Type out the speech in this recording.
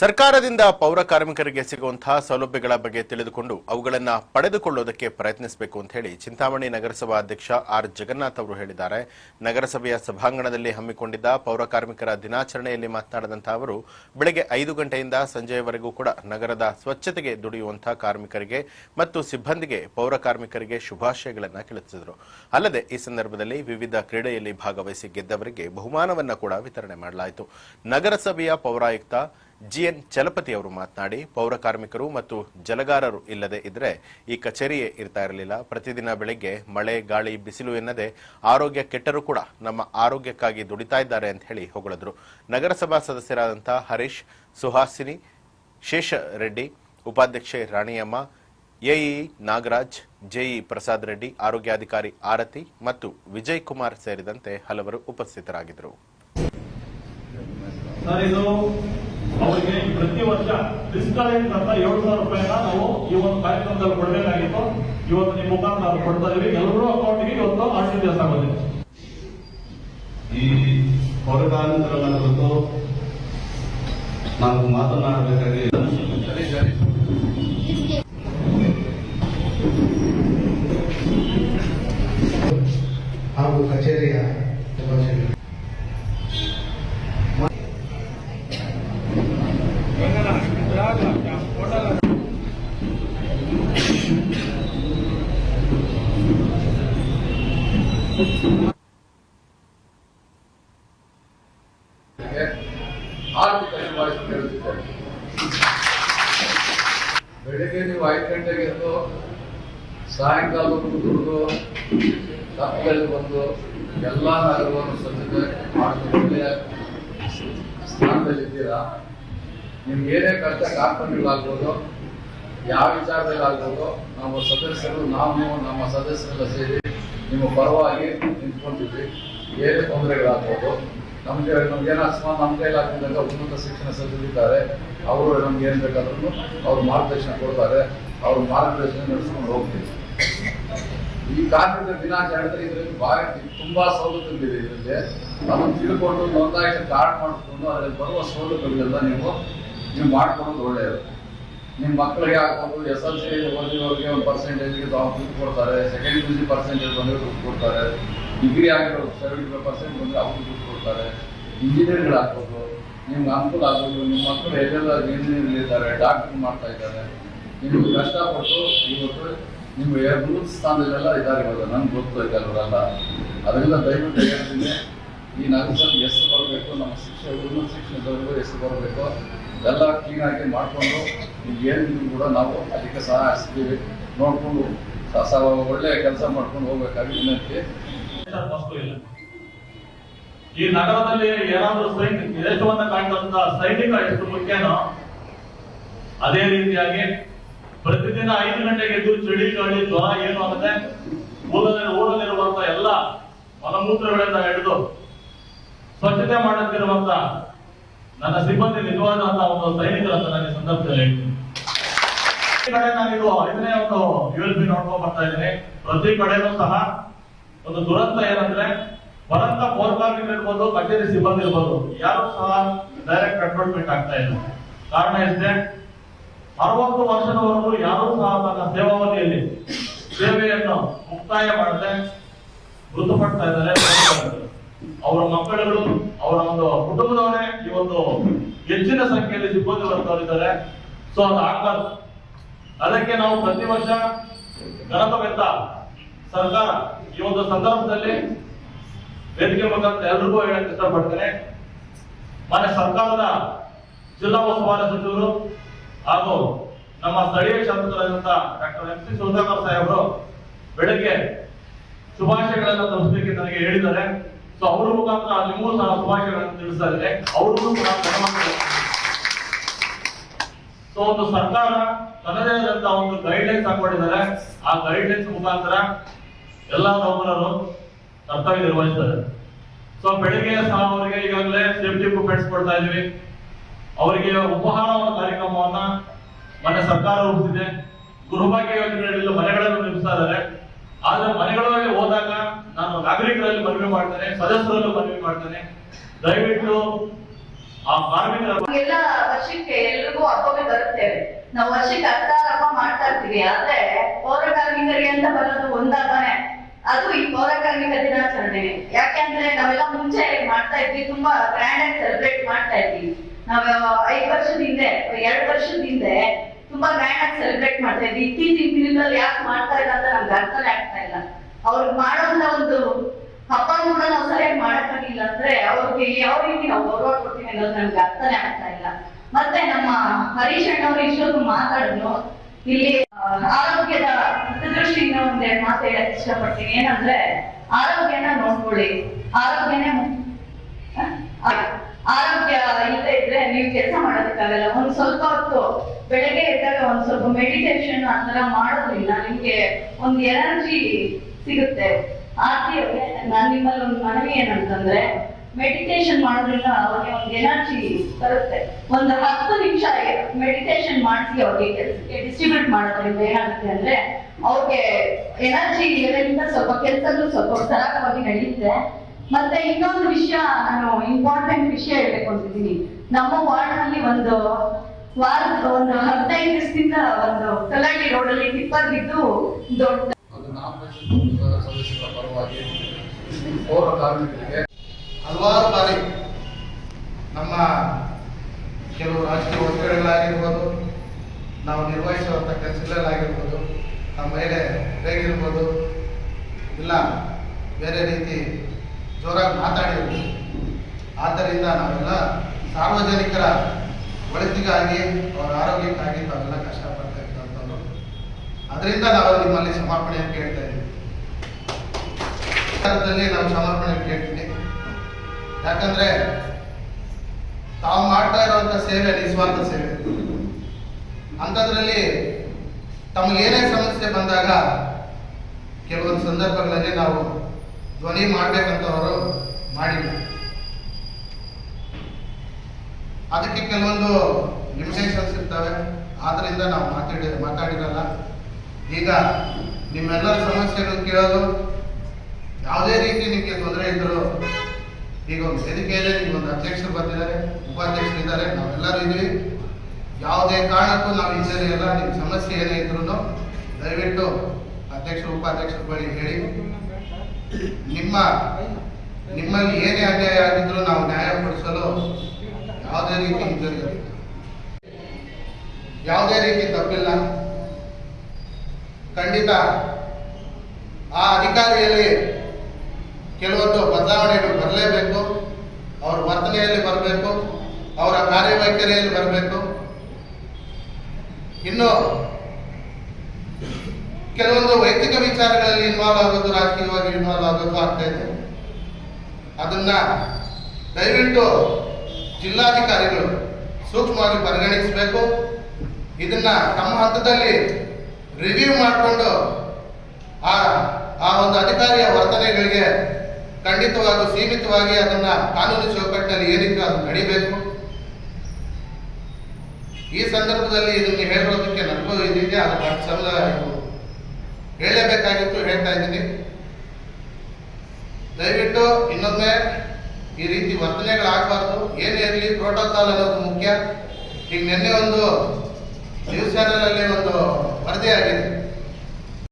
ಸರ್ಕಾರದಿಂದ ಪೌರ ಕಾರ್ಮಿಕರಿಗೆ ಸಿಗುವಂತಹ ಸೌಲಭ್ಯಗಳ ಬಗ್ಗೆ ತಿಳಿದುಕೊಂಡು ಅವುಗಳನ್ನು ಪಡೆದುಕೊಳ್ಳುವುದಕ್ಕೆ ಪ್ರಯತ್ನಿಸಬೇಕು ಅಂತ ಹೇಳಿ ಚಿಂತಾಮಣಿ ನಗರಸಭಾ ಅಧ್ಯಕ್ಷ ಆರ್ ಜಗನ್ನಾಥ್ ಅವರು ಹೇಳಿದ್ದಾರೆ. ನಗರಸಭೆಯ ಸಭಾಂಗಣದಲ್ಲಿ ಹಮ್ಮಿಕೊಂಡಿದ್ದ ಪೌರ ಕಾರ್ಮಿಕರ ದಿನಾಚರಣೆಯಲ್ಲಿ ಮಾತನಾಡಿದಂತಹ ಅವರು, ಬೆಳಗ್ಗೆ ಐದು ಗಂಟೆಯಿಂದ ಸಂಜೆಯವರೆಗೂ ಕೂಡ ನಗರದ ಸ್ವಚ್ಛತೆಗೆ ದುಡಿಯುವಂತಹ ಕಾರ್ಮಿಕರಿಗೆ ಮತ್ತು ಸಿಬ್ಬಂದಿಗೆ ಪೌರ ಕಾರ್ಮಿಕರಿಗೆ ಶುಭಾಶಯಗಳನ್ನು ತಿಳಿಸಿದರು. ಅಲ್ಲದೆ ಈ ಸಂದರ್ಭದಲ್ಲಿ ವಿವಿಧ ಕ್ರೀಡೆಯಲ್ಲಿ ಭಾಗವಹಿಸಿ ಗೆದ್ದವರಿಗೆ ಬಹುಮಾನವನ್ನು ಕೂಡ ವಿತರಣೆ ಮಾಡಲಾಯಿತು. ನಗರಸಭೆಯ ಪೌರಾಯುಕ್ತ ಜಿಎನ್ ಚಲಪತಿ ಅವರು ಮಾತನಾಡಿ, ಪೌರ ಕಾರ್ಮಿಕರು ಮತ್ತು ಜಲಗಾರರು ಇಲ್ಲದೆ ಇದ್ರೆ ಈ ಕಚೇರಿಯೇ ಇರ್ತಾ ಇರಲಿಲ್ಲ. ಪ್ರತಿದಿನ ಬೆಳಗ್ಗೆ ಮಳೆ, ಗಾಳಿ, ಬಿಸಿಲು ಎನ್ನದೆ ಆರೋಗ್ಯ ಕೆಟ್ಟರೂ ಕೂಡ ನಮ್ಮ ಆರೋಗ್ಯಕ್ಕಾಗಿ ದುಡಿತಾ ಇದ್ದಾರೆ ಅಂತ ಹೇಳಿ ಹೊಗಳಿದ್ರು. ನಗರಸಭಾ ಸದಸ್ಯರಾದಂತಹ ಹರೀಶ್, ಸುಹಾಸಿನಿ ಶೇಷ ರೆಡ್ಡಿ ಉಪಾಧ್ಯಕ್ಷೆ ರಾಣಿಯಮ್ಮ ಎಇ ನಾಗರಾಜ್ ಜೆಇ ಪ್ರಸಾದ್ ರೆಡ್ಡಿ, ಆರೋಗ್ಯಾಧಿಕಾರಿ ಆರತಿ ಮತ್ತು ವಿಜಯ್ ಕುಮಾರ್ ಸೇರಿದಂತೆ ಹಲವರು ಉಪಸ್ಥಿತರಾಗಿದ್ದರು. ಅವರಿಗೆ ಪ್ರತಿ ವರ್ಷ ಡಿಸ್ಕಲೆಕ್ಟ್ ಅಂತ ಏಳು ಸಾವಿರ ರೂಪಾಯಿನ ನಾವು ಈ ಒಂದು ಕಾರ್ಯಕ್ರಮದಲ್ಲಿ ಕೊಡಬೇಕಾಗಿತ್ತು. ಇವತ್ತು ನಿಮ್ಮ ಮುಖಾಂತರ ನಾವು ಕೊಡ್ತಾ ಇದೀವಿ. ಎಲ್ಲರೂ ಅಕೌಂಟ್ಗೆ ಇವತ್ತು ಆರ್ ಆಗುತ್ತೆ ಎಸ್ ಆಗೋದಿಲ್ಲ ಈ ಪೌರಕಾರ್ಮಿಕರನ್ನ ಕುರಿತು ನಾವು ಮಾತನಾಡಬೇಕಾಗಿ ಹಾಗೂ ಕಚೇರಿಯ ಶುಭಾಶಯಗಳು ಆರ್ಥಿಕ ಶುಭಾಶಯ ಹೇಳುತ್ತಿದ್ದೇನೆ ಬೆಳಿಗ್ಗೆ ನೀವು ಐದು ಗಂಟೆಗೆ ಎದ್ದು ಸಾಯಂಕಾಲವರೆಗೂ ದುಡಿದು ತಪ್ಪದಲ್ಲಿ ಬಂದು ಎಲ್ಲ ನಗರವನ್ನು ಸ್ವಚ್ಛತೆ ಮಾಡಿದ್ರೆ. ಒಳ್ಳೆಯ ಸ್ಥಾನದಲ್ಲಿದ್ದೀರಾ? ನಿಮ್ಗೆ ಏನೇ ಕಷ್ಟ ಕಾರ್ಪಣ್ಯಗಳಾಗ್ಬೋದು ಯಾವ ವಿಚಾರದಲ್ಲಿ ಆಗ್ಬೋದು ನಮ್ಮ ಸದಸ್ಯರು, ನಾವು, ನಮ್ಮ ಸದಸ್ಯರೆಲ್ಲ ಸೇರಿ ನಿಮ್ಮ ಪರವಾಗಿ ನಿಂತ್ಕೊಂಡಿದ್ವಿ. ಏನೇ ತೊಂದರೆಗಳಾಗ್ಬೋದು, ನಮಗೆ, ನಮ್ಗೇನು ಅಕಸ್ಮಾತ್ ನಮ್ಮ ಕೈಲಾಗದಾಗ ಉನ್ನತ ಶಿಕ್ಷಣ ಸಚಿವರಿದ್ದಾರೆ ಅವರು ನಮ್ಗೆ ಏನ್ ಬೇಕಾದ್ರೂ ಅವ್ರು ಮಾರ್ಗದರ್ಶನ ಕೊಡ್ತಾರೆ. ಅವ್ರ ಮಾರ್ಗದರ್ಶನ ನಡೆಸ್ಕೊಂಡು ಹೋಗ್ತೀವಿ. ಈ ಕಾರ್ಮಿಕ ದಿನಾಚರಣೆ ಇದರಲ್ಲಿ ಭಾರಿ ತುಂಬಾ ಸವಲತ್ತುಗಳಿದೆ ಇದರಲ್ಲಿ. ಅದನ್ನು ತಿಳ್ಕೊಂಡು ನೋಂದಾಯಿತ ಕಾರ್ಡ್ ಮಾಡಿಕೊಂಡು ಅದರಲ್ಲಿ ಬರುವ ಸವಲತ್ತುಗಳೆಲ್ಲ ನೀವು ನೀವು ಮಾಡ್ಕೊಳ್ಳೋದು ಒಳ್ಳೆಯದು. ನಿಮ್ಮ ಮಕ್ಕಳಿಗೆ ಹಾಕೊಂಡು ಎಸ್ ಎಲ್ ಸಿ ಓದಿರೋರಿಗೆ ಒಂದು ಪರ್ಸೆಂಟೇಜ್ಗೆ ದುಡ್ಡು ಕೊಡ್ತಾರೆ ಸೆಕೆಂಡ್ ಪಿ ಜಿ ಪರ್ಸೆಂಟೇಜ್ ಬಂದರೆ ದುಡ್ಡು ಕೊಡ್ತಾರೆ ಡಿಗ್ರಿ ಆಗಿರೋ ಸೆವೆಂಟಿ ಫೈವ್ ಪರ್ಸೆಂಟ್ ಬಂದರೆ ಅವ್ರಿಗೆ ದುಡ್ಡು ಕೊಡ್ತಾರೆ. ಇಂಜಿನಿಯರ್ಗಳು ಹಾಕೋದು ನಿಮ್ಗೆ ಅನುಕೂಲ ಆಗ್ಬೋದು, ನಿಮ್ಮ ಮಕ್ಕಳು ಎಲ್ಲೆಲ್ಲ ಇಂಜಿನಿಯರ್ ಇದ್ದಾರೆ ಡಾಕ್ಟರ್ ಮಾಡ್ತಾ ಇದ್ದಾರೆ. ನಿಮ್ಗೆ ಕಷ್ಟಪಟ್ಟು ಇವತ್ತು ನಿಮ್ಮ ಮೂರು ಸ್ಥಾನದಲ್ಲೆಲ್ಲ ಇದ್ದಾರೆ ಇವಾಗ ನನ್ಗೆ ಗೊತ್ತು ಅವರೆಲ್ಲ ಅದರಿಂದ ದಯವಿಟ್ಟು ಹೇಳ್ತೀನಿ, ಈ ನಗರದಲ್ಲಿ ಎಷ್ಟು ಬರಬೇಕು, ನಮ್ಮ ಉನ್ನತ ಶಿಕ್ಷಣದವರೆಗೂ ಎಷ್ಟು ಬರಬೇಕು, ಎಲ್ಲ ಕ್ಲೀನಾಗಿ ಮಾಡಿಕೊಂಡು ಏನು ಕೂಡ ನಾವು ಅದಕ್ಕೆ ಸಹ ಹಚ್ತೀವಿ ನೋಡಿಕೊಂಡು ಒಳ್ಳೆಯ ಕೆಲಸ ಮಾಡ್ಕೊಂಡು ಹೋಗ್ಬೇಕಾಗಿ ವಿನಂತಿ. ಈ ನಗರದಲ್ಲಿ ಏನಾದರೂ ಸೈನಿಕ ದೇಶವನ್ನ ಕಾಯ್ತಂತ ಸೈನಿಕ ಎಷ್ಟು ಮುಖ್ಯನೋ, ಅದೇ ರೀತಿಯಾಗಿ ಪ್ರತಿದಿನ ಐದು ಗಂಟೆಗೆ ಎದ್ದು ಚಳಿ, ಗಾಳಿ ಜ್ವರ ಏನು ಆಗುತ್ತೆ ಊರಲ್ಲಿ ಊರಲ್ಲಿರುವಂತ ಎಲ್ಲ ಮಲಮೂತ್ರಗಳಿಂದ ಹಿಡಿದು ಸ್ವಚ್ಛತೆ ಮಾಡುತ್ತಿರುವಂತ ನನ್ನ ಸಿಬ್ಬಂದಿ ನಿಜವಾದಂತ ಒಂದು ಸೈನಿಕರಂತ ನಾನು ಸಂದರ್ಭದಲ್ಲಿ ಕಡೆ ನಾನಿದು ಐದನೇ ಒಂದು ಯು ಎಲ್ ಪಿ ನೋಡ್ಕೊಂಡು ಬರ್ತಾ ಇದ್ದೀನಿ. ಪ್ರತಿ ಕಡೆನೂ ಸಹ ಒಂದು ದುರಂತ ಏನಂದ್ರೆ ಬರಂತ ಪೌರ ಕಾರ್ಮಿಕರು ಇರ್ಬೋದು, ಕಚೇರಿ ಸಿಬ್ಬಂದಿ ಇರ್ಬೋದು, ಯಾರು ಸಹ ಡೈರೆಕ್ಟ್ ಅಪಾಯಿಂಟ್ಮೆಂಟ್ ಆಗ್ತಾ ಇಲ್ಲ. ಕಾರಣ ಇಷ್ಟೇ ಅರವತ್ತು ವರ್ಷದವರೆಗೂ ಯಾರೂ ಸಹ ತನ್ನ ಸೇವಾವಧಿಯಲ್ಲಿ ಸೇವೆಯನ್ನು ಮುಕ್ತಾಯ ಮಾಡದೆ ಮೃತಪಡ್ತಾ ಇದ್ದಾರೆ ಅವರ ಮಕ್ಕಳುಗಳು, ಅವರ ಒಂದು ಕುಟುಂಬದವರೇ ಈ ಒಂದು ಹೆಚ್ಚಿನ ಸಂಖ್ಯೆಯಲ್ಲಿ ಸಿಬ್ಬಂದಿ ವರ್ಗದವರಿದ್ದಾರೆ ಸೊ ಅದು ಆಗಬಾರ್ದು. ಅದಕ್ಕೆ ನಾವು ಪ್ರತಿ ವರ್ಷ ಗಣಪವೆತ್ತ ಸರ್ಕಾರ ಈ ಒಂದು ಸಂದರ್ಭದಲ್ಲಿ ವೇದಿಕೆ ಮುಖಾಂತರ ಎಲ್ರಿಗೂ ಹೇಳಕ್ ಇಷ್ಟಪಡ್ತೇನೆ. ಮನೆ ಸರ್ಕಾರದ ಜಿಲ್ಲಾ ಉಸ್ತುವಾರಿ ಸಚಿವರು ಹಾಗೂ ನಮ್ಮ ಸ್ಥಳೀಯ ಶಾಸಕರಾದಂತ ಡಾಕ್ಟರ್ ಎಂ ಸಿ ಸುಧಾಕರ್ ಸಾಹೇಬರು ಬೆಳಗ್ಗೆ ಶುಭಾಶಯಗಳನ್ನ ತಲುಪಿಸಲಿಕ್ಕೆ ನನಗೆ ಹೇಳಿದ್ದಾರೆ. ಸೊ ಅವರ ಮುಖಾಂತರ ನಿಮಗೂ ಸಹ ಶುಭಾಶಯಗಳನ್ನು ತಿಳಿಸ್ತಾ ಇದೆ ಅವ್ರಿಗೂ ಕೂಡ ಸೊ ಒಂದು ಸರ್ಕಾರ ತನ್ನದೇ ಆದಂತ ಒಂದು ಗೈಡ್ಲೈನ್ಸ್ ಹಾಕೊಂಡಿದ್ದಾರೆ. ಆ ಗೈಡ್ಲೈನ್ಸ್ ಮುಖಾಂತರ ಎಲ್ಲಾ ನೌಕರರು ಕರ್ತವ್ಯ ನಿರ್ವಹಿಸ್ತಾರೆ. ಸೊ ಬೆಳಿಗ್ಗೆ ಸಹ ಅವರಿಗೆ ಈಗಾಗಲೇ ಸೇಫ್ಟಿ ಇಕ್ವಿಪ್ಮೆಂಟ್ಸ್ ಕೊಡ್ತಾ ಇದೀವಿ ಅವರಿಗೆ ಉಪಹಾರ ಕಾರ್ಯಕ್ರಮವನ್ನ ಮನೆ ಸರ್ಕಾರ ರೂಪಿಸಿದೆ. ಗೃಹಭಾಗ್ಯ ಯೋಜನೆಗಳಲ್ಲಿ ಮನೆಗಳನ್ನು ನಿರ್ಮಿಸ್ತಾ ಇದ್ದಾರೆ. ಆದ್ರೆ ಮನೆಗಳಲ್ಲಿ ಹೋದಾಗ ನಾನು ನಾಗರಿಕರಲ್ಲಿ ಮನವಿ ಮಾಡ್ತೇನೆ, ಸದಸ್ಯರಲ್ಲೂ ಮನವಿ ಮಾಡ್ತೇನೆ. ದಯವಿಟ್ಟು ಆ ಕಾರ್ಮಿಕರ ಎಲ್ಲ ವರ್ಷಕ್ಕೆ ಎಲ್ರಿಗೂ ಹಬ್ಬಕ್ಕೆ ಬರುತ್ತೇವೆ ನಾವು ವರ್ಷಕ್ಕೆ ಹತ್ತಾರು ಹಬ್ಬ ಮಾಡ್ತಾ ಇರ್ತೀವಿ. ಆದ್ರೆ ಪೌರ ಕಾರ್ಮಿಕರಿಗೆ ಅಂತ ಬರೋದು ಒಂದಾಗನೆ ಅದು ಈ ಪೌರ ಕಾರ್ಮಿಕ ದಿನಾಚರಣೆ. ಯಾಕೆಂದ್ರೆ ನಾವೆಲ್ಲ ಮುಂಚೆ ಮಾಡ್ತಾ ಇದ್ವಿ, ತುಂಬಾ ಗ್ರ್ಯಾಂಡ್ ಆಗಿ ಸೆಲೆಬ್ರೇಟ್ ಮಾಡ್ತಾ ಇದ್ವಿ. ನಾವು ಐದು ವರ್ಷದ ಹಿಂದೆ, ಎರಡು ವರ್ಷದ ಹಿಂದೆ ತುಂಬಾ ಗ್ರ್ಯಾಂಡ್ ಆಗಿ ಸೆಲೆಬ್ರೇಟ್ ಮಾಡ್ತಾ ಇದ್ವಿ. ಇತ್ತೀಚಿನ ದಿನಗಳಲ್ಲಿ ಯಾಕೆ ಮಾಡ್ತಾ ಇಲ್ಲ ಅಂತ ನಮ್ಗೆ ಅರ್ಥನೇ ಆಗ್ತಾ ಇಲ್ಲ. ಅವ್ರಿಗೆ ಮಾಡೋಂತ ಒಂದು ಹಬ್ಬ ಕೂಡ ನಾವು ಸರಿಯಾಗಿ ಮಾಡಕ್ಕಾಗಿಲ್ಲ ಅಂದ್ರೆ ಅವ್ರಿಗೆ ಯಾವ ರೀತಿ ನಾವು ಗೌರವ ಕೊಡ್ತೀವಿ ಅನ್ನೋದು ನಮ್ಗೆ ಅರ್ಥನೇ ಆಗ್ತಾ ಇಲ್ಲ. ಮತ್ತೆ ನಮ್ಮ ಹರೀಶ್ ಅಣ್ಣವರು ಇಷ್ಟೊಂದು ಮಾತಾಡಿದ್ರು. ಇಲ್ಲಿ ಆರೋಗ್ಯದ ಹಿತದೃಷ್ಟಿಯಿಂದ ಒಂದೆರಡು ಮಾತು ಹೇಳಕ್ ಇಷ್ಟಪಡ್ತೀನಿ. ಏನಂದ್ರೆ, ಆರೋಗ್ಯನ ನೋಡ್ಕೊಳ್ಳಿ. ಆರೋಗ್ಯನೇ ಆರೋಗ್ಯ ಇಲ್ಲದೆ ಇದ್ರೆ ನೀವು ಕೆಲಸ ಮಾಡೋದಕ್ಕಾಗಲ್ಲ. ಒಂದ್ ಸ್ವಲ್ಪ ಹೊತ್ತು ಬೆಳಗ್ಗೆ ಎದ್ದಾಗ ಒಂದ್ ಸ್ವಲ್ಪ ಮೆಡಿಟೇಷನ್ ಆ ತರ ಮಾಡೋದ್ರಿಂದ ನಿಮ್ಗೆ ಒಂದ್ ಎನರ್ಜಿ ಸಿಗುತ್ತೆ. ಆರ್ತಿ ನಾನ್ ನಿಮ್ಮಲ್ಲಿ ಒಂದು ಮನವಿ ಏನಂತಂದ್ರೆ ಮೆಡಿಟೇಷನ್ ಮಾಡೋದ್ರಿಂದ ಅವ್ರಿಗೆ ಒಂದು ಎನರ್ಜಿ ಬರುತ್ತೆ. ಒಂದು ಹತ್ತು ನಿಮಿಷ ಮೆಡಿಟೇಷನ್ ಮಾಡಿಸಿ ಅವ್ರಿಗೆ ಕೆಲಸಕ್ಕೆ ಡಿಸ್ಟ್ರಿಬ್ಯೂಟ್ ಮಾಡೋದ್ರಿಂದ ಏನಾಗುತ್ತೆ ಅಂದ್ರೆ, ಅವ್ರಿಗೆ ಎನರ್ಜಿ ಇರೋದ್ರಿಂದ ಸ್ವಲ್ಪ ಕೆಲಸಗಳು ಸ್ವಲ್ಪ ಸರಾಗವಾಗಿ ನಡೆಯುತ್ತೆ ಮತ್ತೆ ಇನ್ನೊಂದು ವಿಷಯ ನಾನು ಇಂಪಾರ್ಟೆಂಟ್ ವಿಷಯ ಹೇಳ್ಬೇಕು ನಮ್ಮ ವಾರ್ಡ್ನಲ್ಲಿ ಒಂದು ವಾರ ಒಂದು ಹದಿನೈದು ದಿವಸದಿಂದ ಒಂದು ಕಲ್ಲಳ್ಳಿ ರೋಡ್ ಅಲ್ಲಿ ಟಿಪ್ಪರ್ ಬಿದ್ದು ದೊಡ್ಡ ಹಲವಾರು ಬಾರಿ ನಮ್ಮ ಕೆಲವು ರಾಜಕೀಯ ಒತ್ತಡಗಳಾಗಿರ್ಬೋದು, ನಾವು ನಿರ್ವಹಿಸುವಂಥ ಕೆಲಸಗಳಾಗಿರ್ಬೋದು ನಮ್ಮ ಮೇಲೆ ಹೇಗಿರ್ಬೋದು ಇಲ್ಲ, ಬೇರೆ ರೀತಿ ಜೋರಾಗಿ ಮಾತಾಡಿದ್ರು. ಆದ್ದರಿಂದ ನಾವೆಲ್ಲ ಸಾರ್ವಜನಿಕರ ಒಳಿತಿಗಾಗಿ, ಅವರ ಆರೋಗ್ಯಕ್ಕಾಗಿ ನಾವೆಲ್ಲ ಕಷ್ಟಪಡ್ತಾ ಇರ್ತಂಥವ್ರು ಅದರಿಂದ ನಾವು ನಿಮ್ಮಲ್ಲಿ ಸಮರ್ಪಣೆ ಕೇಳ್ತಾ ಇದ್ದೀವಿ. ನಾವು ಸಮರ್ಪಣೆ ಕೇಳ್ತೀನಿ ಯಾಕಂದ್ರೆ ತಾವು ಮಾಡ್ತಾ ಇರುವಂತ ಸೇವೆ ನಿಸ್ವಾರ್ಥ ಸೇವೆ. ಅಂಥದ್ರಲ್ಲಿ ತಮಗೆ ಏನೇ ಸಮಸ್ಯೆ ಬಂದಾಗ ಕೆಲವೊಂದು ಸಂದರ್ಭಗಳಲ್ಲಿ ನಾವು ಧ್ವನಿ ಮಾಡ್ಬೇಕಂತವರು ಮಾಡಿಲ್ಲ. ಅದಕ್ಕೆ ಕೆಲವೊಂದು ಲಿಮಿಟೇಷನ್ಸ್ ಇರ್ತವೆ. ಆದ್ರಿಂದ ನಾವು ಮಾತಾಡಿ, ಮಾತಾಡಿರಲ್ಲ. ಈಗ ನಿಮ್ಮೆಲ್ಲರ ಸಮಸ್ಯೆಗಳು ಕೇಳೋದು, ಯಾವುದೇ ರೀತಿ ನಿಮಗೆ ತೊಂದರೆ ಇದ್ದರೂ ಈಗ ಒಂದು ವೇದಿಕೆಯಲ್ಲೇ ಒಂದು ಅಧ್ಯಕ್ಷರು ಬಂದಿದ್ದಾರೆ, ಉಪಾಧ್ಯಕ್ಷರು ಇದ್ದಾರೆ, ನಾವೆಲ್ಲರೂ ಇದ್ದೀವಿ. ಯಾವುದೇ ಕಾರಣಕ್ಕೂ ನಾವು ಎಲ್ಲ ನಿಮ್ಮ ಸಮಸ್ಯೆ ಏನೇ ಇದ್ರು ದಯವಿಟ್ಟು ಅಧ್ಯಕ್ಷರು, ಉಪಾಧ್ಯಕ್ಷರ ಬಳಿ ಹೇಳಿ. ನಿಮ್ಮ ನಿಮ್ಮಲ್ಲಿ ಏನೇ ಅನ್ಯಾಯ ಆಗಿದ್ರು ನಾವು ನ್ಯಾಯಪಡಿಸಲು ಯಾವುದೇ ರೀತಿ ಹಿಂಜರಿಯಲ್ಲ ಯಾವುದೇ ರೀತಿ ತಪ್ಪಿಲ್ಲ. ಖಂಡಿತ ಆ ಅಧಿಕಾರಿಯಲ್ಲಿ ಕೆಲವೊಂದು ಬದಲಾವಣೆಗಳು ಬರಲೇಬೇಕು. ಅವರ ವರ್ತನೆಯಲ್ಲಿ ಬರಬೇಕು. ಅವರ ಕಾರ್ಯವೈಖರಿಯಲ್ಲಿ ಬರಬೇಕು. ಇನ್ನು ಕೆಲವೊಂದು ವೈಯಕ್ತಿಕ ವಿಚಾರಗಳಲ್ಲಿ ಇನ್ವಾಲ್ವ್ ಆಗೋದು, ರಾಜಕೀಯವಾಗಿ ಇನ್ವಾಲ್ವ್ ಆಗೋದು ಆಗ್ತಾ ಇದೆ. ಅದನ್ನ ದಯವಿಟ್ಟು ಜಿಲ್ಲಾಧಿಕಾರಿಗಳು ಸೂಕ್ಷ್ಮವಾಗಿ ಪರಿಗಣಿಸಬೇಕು. ಇದನ್ನ ತಮ್ಮ ಹಂತದಲ್ಲಿ ರಿವ್ಯೂ ಮಾಡಿಕೊಂಡು ಆ ಆ ಒಂದು ಅಧಿಕಾರಿಯ ವರ್ತನೆಗಳಿಗೆ ಖಂಡಿತವಾಗಿ ಸೀಮಿತವಾಗಿ ಅದನ್ನ ಕಾನೂನು ಚೌಕಟ್ಟಿನಲ್ಲಿ ಏನಿದ್ರೆ ಅದು ನಡಿಬೇಕು. ಈ ಸಂದರ್ಭದಲ್ಲಿ ಇದನ್ನು ಹೇಳೋದಕ್ಕೆ ನನಗೂ ಇದಿದೆ, ಅದು ಇದು ಹೇಳಲೇಬೇಕಾಗಿತ್ತು ಹೇಳ್ತಾ ಇದ್ದೀನಿ. ದಯವಿಟ್ಟು ಇನ್ನೊಮ್ಮೆ ಈ ರೀತಿ ವರ್ತನೆಗಳಾಗಬಾರ್ದು. ಏನೇ ಇರಲಿ ಪ್ರೋಟೋಕಾಲ್ ಅನ್ನೋದು ಮುಖ್ಯ. ಈಗ ನಿನ್ನೆ ಒಂದು ನ್ಯೂಸ್ ಚಾನಲಲ್ಲಿ ಒಂದು ವರದಿ ಆಗಿದೆ